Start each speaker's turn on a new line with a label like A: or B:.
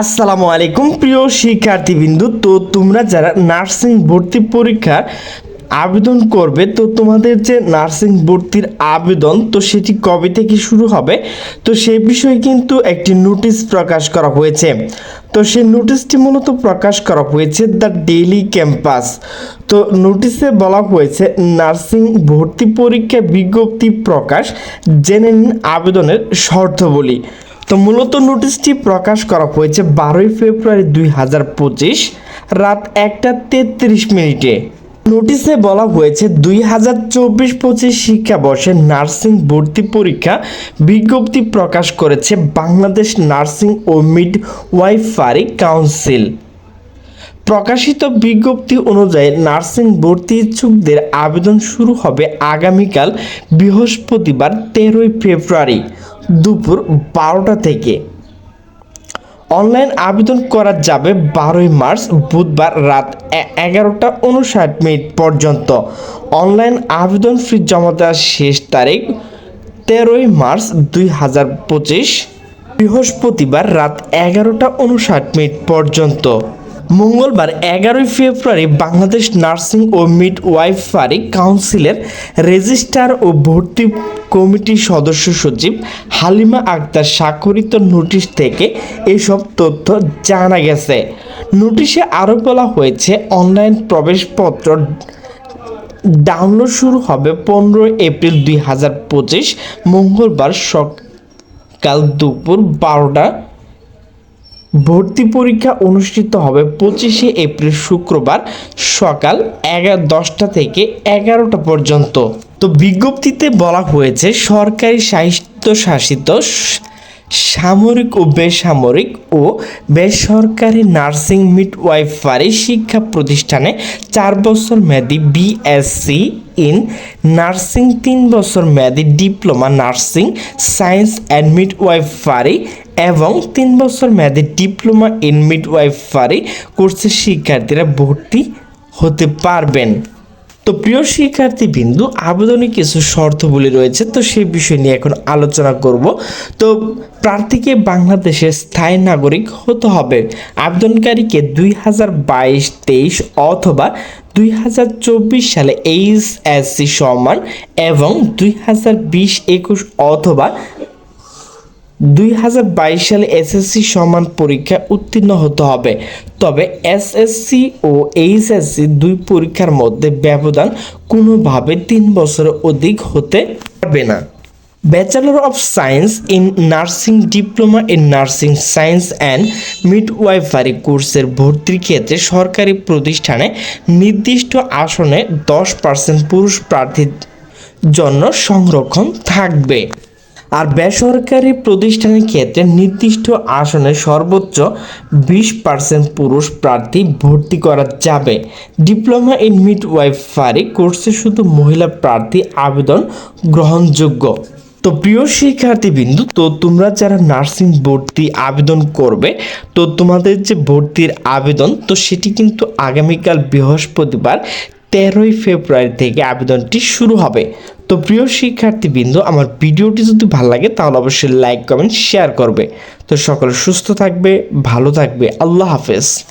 A: আসসালামু আলাইকুম, প্রিয় শিক্ষার্থীবৃন্দু। তো তোমরা যারা নার্সিং ভর্তি পরীক্ষার আবেদন করবে, তো তোমাদের যে নার্সিং ভর্তির আবেদন, তো সেটি কবে থেকে শুরু হবে? তো সে বিষয়ে কিন্তু একটি নোটিশ প্রকাশ করা হয়েছে। তো সেই নোটিশটি মূলত প্রকাশ করা হয়েছে দ্য ডেইলি ক্যাম্পাস। তো নোটিশে বলা হয়েছে, নার্সিং ভর্তি পরীক্ষা বিজ্ঞপ্তি প্রকাশ, জেনে নিন আবেদনের শর্তাবলী। তো মূলত নোটিশটি প্রকাশ করা হয়েছে বারোই ফেব্রুয়ারি দুই হাজার পঁচিশ রাত একটা তেত্রিশ মিনিটে। নোটিশে বলা হয়েছে দুই হাজার চব্বিশ পঁচিশ শিক্ষাবর্ষে নার্সিং ভর্তি পরীক্ষা বিজ্ঞপ্তি প্রকাশ করেছে বাংলাদেশ নার্সিং ও মিড ওয়াইফারি কাউন্সিল। প্রকাশিত বিজ্ঞপ্তি অনুযায়ী নার্সিং ভর্তি ইচ্ছুকদের আবেদন শুরু হবে আগামীকাল বৃহস্পতিবার, তেরোই ফেব্রুয়ারি। দুপুর বারোটা থেকে। অনলাইন আবেদন করা যাবে বারোই মার্চ বুধবার রাত এগারোটা উনষাট মিনিট পর্যন্ত। অনলাইন আবেদন ফি জমা দেওয়ার শেষ তারিখ তেরোই মার্চ দুই হাজার পঁচিশ বৃহস্পতিবার রাত এগারোটা উনষাট মিনিট পর্যন্ত। মঙ্গলবার এগারোই ফেব্রুয়ারি বাংলাদেশ নার্সিং ও মিড ওয়াইফারি কাউন্সিলের রেজিস্ট্রার ও ভর্তি কমিটির সদস্য সচিব হালিমা আক্তার স্বাক্ষরিত নোটিশ থেকে এসব তথ্য জানা গেছে। নোটিশে আরও বলা হয়েছে, অনলাইন প্রবেশপত্র ডাউনলোড শুরু হবে পনেরোই এপ্রিল দুই হাজার পঁচিশ মঙ্গলবার সকাল দুপুর বারোটা ভর্তি পরীক্ষা অনুষ্ঠিত হবে পঁচিশে এপ্রিল শুক্রবার সকাল এগারো, দশটা থেকে এগারোটা পর্যন্ত। তো বিজ্ঞপ্তিতে বলা হয়েছে, সরকারি স্বায়ত্তশাসিত স- সামরিক ও বেসামরিক ও বেসরকারি নার্সিং মিডওয়াইফারি শিক্ষা প্রতিষ্ঠানে চার বছর মেয়াদি বিএসসি ইন নার্সিং, তিন বছর মেয়াদি diploma nursing, science and midwifery এবং তিন বছর মেয়াদি ডিপ্লোমা ইন মিডওয়াইফারি কোর্সের শিক্ষার্থীরা ভর্তি হতে পারবেন। তো প্রিয় শিক্ষার্থী বিন্দু আবেদনে কিছু শর্তগুলি রয়েছে, তো সেই বিষয় নিয়ে এখন আলোচনা করব। তো প্রার্থীকে বাংলাদেশের স্থায়ী নাগরিক হতে হবে। আবেদনকারীকে দুই হাজার বাইশ তেইশ অথবা দুই হাজার চব্বিশ সালে এইচএসসি সমান এবং দুই হাজার বিশ একুশ অথবা দুই হাজার বাইশ সালে এসএসসি সমান পরীক্ষায় উত্তীর্ণ হতে হবে। তবে এসএসসি ও এইচএসসি দুই পরীক্ষার মধ্যে ব্যবধান কোনোভাবে তিন বছরের অধিক হতে পারবে না। Bachelor of science in nursing diploma in nursing science and midwifery কোর্সের ভর্তির ক্ষেত্রে সরকারি প্রতিষ্ঠানে নির্দিষ্ট আসনে দশ পার্সেন্ট পুরুষ প্রার্থীর জন্য সংরক্ষণ থাকবে। আর বেসরকারি প্রতিষ্ঠানের ক্ষেত্রে নির্দিষ্ট আসনে সর্বোচ্চ বিশ পার্সেন্ট পুরুষ প্রার্থী ভর্তি করা যাবে। ডিপ্লোমা ইন মিড ওয়াইফারি কোর্সে শুধু মহিলা প্রার্থী আবেদন গ্রহণযোগ্য। তো প্রিয় শিক্ষার্থীবৃন্দু, তো তোমরা যারা নার্সিং ভর্তি আবেদন করবে, তো তোমাদের যে ভর্তির আবেদন, তো সেটি কিন্তু আগামীকাল বৃহস্পতিবার তেরোই ফেব্রুয়ারি থেকে আবেদনটি শুরু হবে। তো প্রিয় শিক্ষার্থীবৃন্দ, আমার ভিডিওটি যদি ভালো লাগে, তাহলে অবশ্যই লাইক, কমেন্ট, শেয়ার করবে। তো সকলে সুস্থ থাকবে, ভালো থাকবে, আল্লাহ হাফেজ।